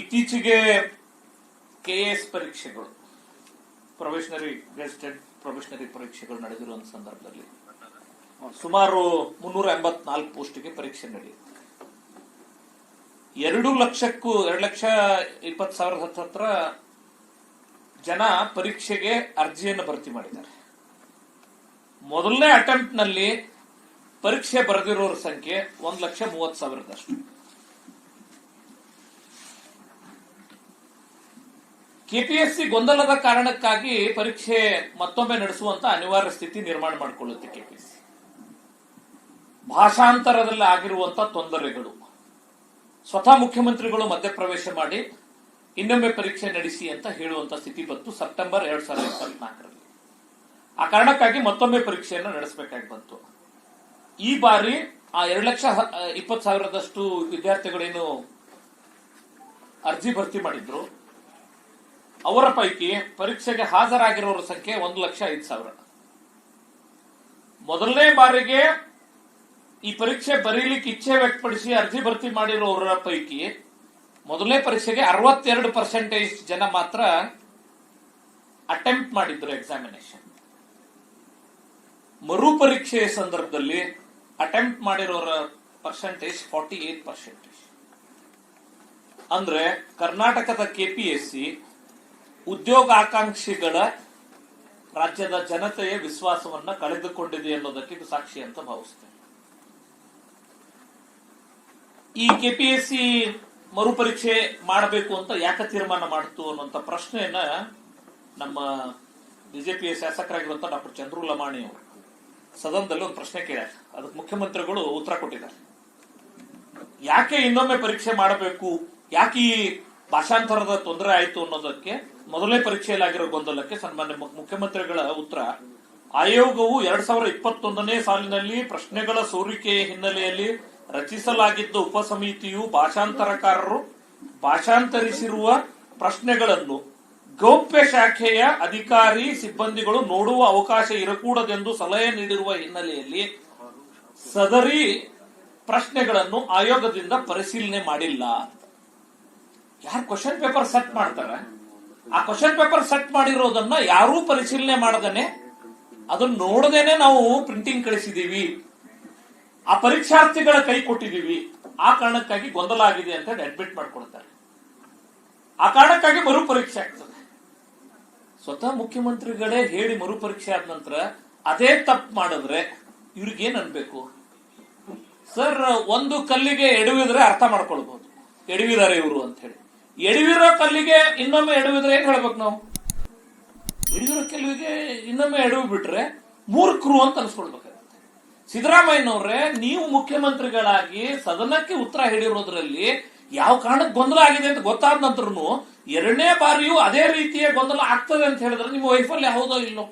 ಇತ್ತೀಚೆಗೆ K S ಪರೀಕ್ಷೆಗಳು ಪ್ರೊಫೆಷನರಿ ಗೆಸ್ಟೆಡ್ ಪ್ರೊಫೆಷನರಿ ಪರೀಕ್ಷೆಗಳು ನಡೆದಿರುವ ಸಂದರ್ಭದಲ್ಲಿ ಸುಮಾರು ಮುನ್ನೂರ ಎಂಬತ್ನಾಲ್ಕು ಪೋಸ್ಟ್ಗೆ ಪರೀಕ್ಷೆ ನಡೆಯುತ್ತೆ ಎರಡು ಲಕ್ಷಕ್ಕೂ, ಎರಡು ಲಕ್ಷ ಇಪ್ಪತ್ತು ಸಾವಿರದ ಹತ್ತತ್ರ ಜನ ಪರೀಕ್ಷೆಗೆ ಅರ್ಜಿಯನ್ನು ಭರ್ತಿ ಮಾಡಿದ್ದಾರೆ. ಮೊದಲನೇ ಅಟೆಂಪ್ಟ್ನಲ್ಲಿ ಪರೀಕ್ಷೆ ಬರೆದಿರೋರ ಸಂಖ್ಯೆ ಒಂದು ಲಕ್ಷ ಮೂವತ್ತು ಸಾವಿರದಷ್ಟು. ಕೆಪಿಎಸ್ಸಿ ಗೊಂದಲದ ಕಾರಣಕ್ಕಾಗಿ ಪರೀಕ್ಷೆ ಮತ್ತೊಮ್ಮೆ ನಡೆಸುವಂತ ಅನಿವಾರ್ಯ ಸ್ಥಿತಿ ನಿರ್ಮಾಣ ಮಾಡಿಕೊಳ್ಳುತ್ತೆ ಕೆಪಿಎಸ್ಸಿ. ಭಾಷಾಂತರದಲ್ಲಿ ಆಗಿರುವಂತ ತೊಂದರೆಗಳು. ಸ್ವತಃ ಮುಖ್ಯಮಂತ್ರಿಗಳು ಮಧ್ಯಪ್ರವೇಶ ಮಾಡಿ ಇನ್ನೊಮ್ಮೆ ಪರೀಕ್ಷೆ ನಡೆಸಿ ಅಂತ ಹೇಳುವಂತ ಸ್ಥಿತಿ ಬಂತು ಸೆಪ್ಟೆಂಬರ್ ಎರಡ್ ಸಾವಿರದ ಇಪ್ಪತ್ನಾಲ್ಕರಲ್ಲಿ. ಆ ಕಾರಣಕ್ಕಾಗಿ ಮತ್ತೊಮ್ಮೆ ಪರೀಕ್ಷೆಯನ್ನು ನಡೆಸಬೇಕಾಗಿ ಬಂತು. ಈ ಬಾರಿ ಆ ಎರಡು ಲಕ್ಷ ಇಪ್ಪತ್ತು ಸಾವಿರದಷ್ಟು ವಿದ್ಯಾರ್ಥಿಗಳೇನು ಅರ್ಜಿ ಭರ್ತಿ ಮಾಡಿದ್ರು. ಅವರ ಪೈಕಿ ಪರೀಕ್ಷೆಗೆ ಹಾಜರಾಗಿರೋರ ಸಂಖ್ಯೆ ಒಂದು ಲಕ್ಷ ಐದು ಸಾವಿರ. ಮೊದಲನೇ ಬಾರಿಗೆ ಈ ಪರೀಕ್ಷೆ ಬರೀಲಿಕ್ಕೆ ಇಚ್ಛೆ ವ್ಯಕ್ತಪಡಿಸಿ ಅರ್ಜಿ ಭರ್ತಿ ಮಾಡಿರೋರ ಪೈಕಿ ಮೊದಲನೇ ಪರೀಕ್ಷೆಗೆ ಅರವತ್ತೆರಡು ಪರ್ಸೆಂಟೇಜ್ ಜನ ಮಾತ್ರ ಅಟೆಂಪ್ಟ್ ಮಾಡಿದ್ರು ಎಕ್ಸಾಮಿನೇಷನ್ ಮರು ಪರೀಕ್ಷೆಯ ಸಂದರ್ಭದಲ್ಲಿ ಅಟೆಂಪ್ಟ್ ಮಾಡಿರೋರ ಪರ್ಸೆಂಟೇಜ್ ಫಾರ್ಟಿ ಏಟ್ ಪರ್ಸೆಂಟೇಜ್ ಅಂದ್ರೆ ಕರ್ನಾಟಕದ ಕೆಪಿಎಸ್ಸಿ ಉದ್ಯೋಗಾಕಾಂಕ್ಷಿಗಳ ರಾಜ್ಯದ ಜನತೆಯ ವಿಶ್ವಾಸವನ್ನ ಕಳೆದುಕೊಂಡಿದೆ ಅನ್ನೋದಕ್ಕೆ ಇದು ಸಾಕ್ಷಿ ಅಂತ ಭಾವಿಸ್ತೇನೆ. ಈ ಕೆಪಿಎಸ್ಸಿ ಮರುಪರೀಕ್ಷೆ ಮಾಡಬೇಕು ಅಂತ ಯಾಕೆ ತೀರ್ಮಾನ ಮಾಡ್ತು ಅನ್ನುವಂತ ಪ್ರಶ್ನೆಯನ್ನ ನಮ್ಮ ಬಿಜೆಪಿಯ ಶಾಸಕರಾಗಿರುವಂತಹ ಡಾಕ್ಟರ್ ಚಂದ್ರು ಲಮಾಣಿ ಅವರು ಸದನದಲ್ಲಿ ಒಂದು ಪ್ರಶ್ನೆ ಕೇಳ್ಯಾರ. ಅದಕ್ಕೆ ಮುಖ್ಯಮಂತ್ರಿಗಳು ಉತ್ತರ ಕೊಟ್ಟಿದ್ದಾರೆ. ಯಾಕೆ ಇನ್ನೊಮ್ಮೆ ಪರೀಕ್ಷೆ ಮಾಡಬೇಕು? ಯಾಕೆ ಈ ಭಾಷಾಂತರದ ತೊಂದರೆ ಆಯಿತು ಅನ್ನೋದಕ್ಕೆ ಮೊದಲನೇ ಪರೀಕ್ಷೆಯಲ್ಲಿ ಗೊಂದಲಕ್ಕೆ ಸನ್ಮಾನ್ಯ ಮುಖ್ಯಮಂತ್ರಿಗಳ ಉತ್ತರ, ಆಯೋಗವು ಎರಡ್ ಸಾವಿರದ ಇಪ್ಪತ್ತೊಂದನೇ ಸಾಲಿನಲ್ಲಿ ಪ್ರಶ್ನೆಗಳ ಸೋರಿಕೆಯ ಹಿನ್ನೆಲೆಯಲ್ಲಿ ರಚಿಸಲಾಗಿದ್ದ ಉಪಸಮಿತಿಯು ಭಾಷಾಂತರಕಾರರು ಭಾಷಾಂತರಿಸಿರುವ ಪ್ರಶ್ನೆಗಳನ್ನು ಗೌಪ್ಯ ಶಾಖೆಯ ಅಧಿಕಾರಿ ಸಿಬ್ಬಂದಿಗಳು ನೋಡುವ ಅವಕಾಶ ಇರಕೂಡದೆಂದು ಸಲಹೆ ನೀಡಿರುವ ಹಿನ್ನೆಲೆಯಲ್ಲಿ ಸದರಿ ಪ್ರಶ್ನೆಗಳನ್ನು ಆಯೋಗದಿಂದ ಪರಿಶೀಲನೆ ಮಾಡಿಲ್ಲ. ಯಾರು ಕ್ವಶನ್ ಪೇಪರ್ ಸೆಟ್ ಮಾಡ್ತಾರೆ? ಆ ಕ್ವಶನ್ ಪೇಪರ್ ಸೆಟ್ ಮಾಡಿರೋದನ್ನ ಯಾರೂ ಪರಿಶೀಲನೆ ಮಾಡದೇನೆ. ಅದನ್ನ ನೋಡದೇನೆ ನಾವು ಪ್ರಿಂಟಿಂಗ್ ಕಳಿಸಿದೀವಿ. ಆ ಪರೀಕ್ಷಾರ್ಥಿಗಳ ಕೈ ಕೊಟ್ಟಿದೀವಿ. ಆ ಕಾರಣಕ್ಕಾಗಿ ಗೊಂದಲ ಆಗಿದೆ ಅಂತ ಹೇಳಿ ಅಡ್ಮಿಟ್ ಮಾಡ್ಕೊಳ್ತಾರೆ. ಆ ಕಾರಣಕ್ಕಾಗಿ ಮರುಪರೀಕ್ಷೆ ಆಗ್ತದೆ. ಸ್ವತಃ ಮುಖ್ಯಮಂತ್ರಿಗಳೇ ಹೇಳಿ ಮರುಪರೀಕ್ಷೆ ಆದ ನಂತರ ಅದೇ ತಪ್ಪು ಮಾಡಿದ್ರೆ ಇವ್ರಿಗೇನ್ ಅನ್ಬೇಕು? ಸರ್, ಒಂದು ಕಲ್ಲಿಗೆ ಎಡವಿದ್ರೆ ಅರ್ಥ ಮಾಡ್ಕೊಳ್ಬಹುದು ಎಡವಿದಾರೆ ಇವರು ಅಂತ ಹೇಳಿ. ಎಡವಿರೋ ಕಲ್ಲಿಗೆ ಇನ್ನೊಮ್ಮೆ ಎಡವಿದ್ರೆ ಏನ್ ಹೇಳ್ಬೇಕು ನಾವು? ಎಡವಿರೋ ಕಲ್ಲಿಗೆ ಇನ್ನೊಮ್ಮೆ ಎಡವಿ ಬಿಟ್ರೆ ಮೂರ್ಖರು ಅಂತ ಅನ್ಸ್ಕೊಳ್ಬೇಕಾಗುತ್ತೆ. ಸಿದ್ದರಾಮಯ್ಯನವ್ರೆ, ನೀವು ಮುಖ್ಯಮಂತ್ರಿಗಳಾಗಿ ಸದನಕ್ಕೆ ಉತ್ತರ ಹಿಡಿರೋದ್ರಲ್ಲಿ ಯಾವ ಕಾರಣಕ್ಕೆ ಗೊಂದಲ ಆಗಿದೆ ಅಂತ ಗೊತ್ತಾದ ನಂತರನು ಎರಡನೇ ಬಾರಿಯೂ ಅದೇ ರೀತಿಯ ಗೊಂದಲ ಆಗ್ತದೆ ಅಂತ ಹೇಳಿದ್ರೆ ನಿಮ್ಮ ವೈಫಲ್ಯ ಹೌದೋ ಇಲ್ಲೋ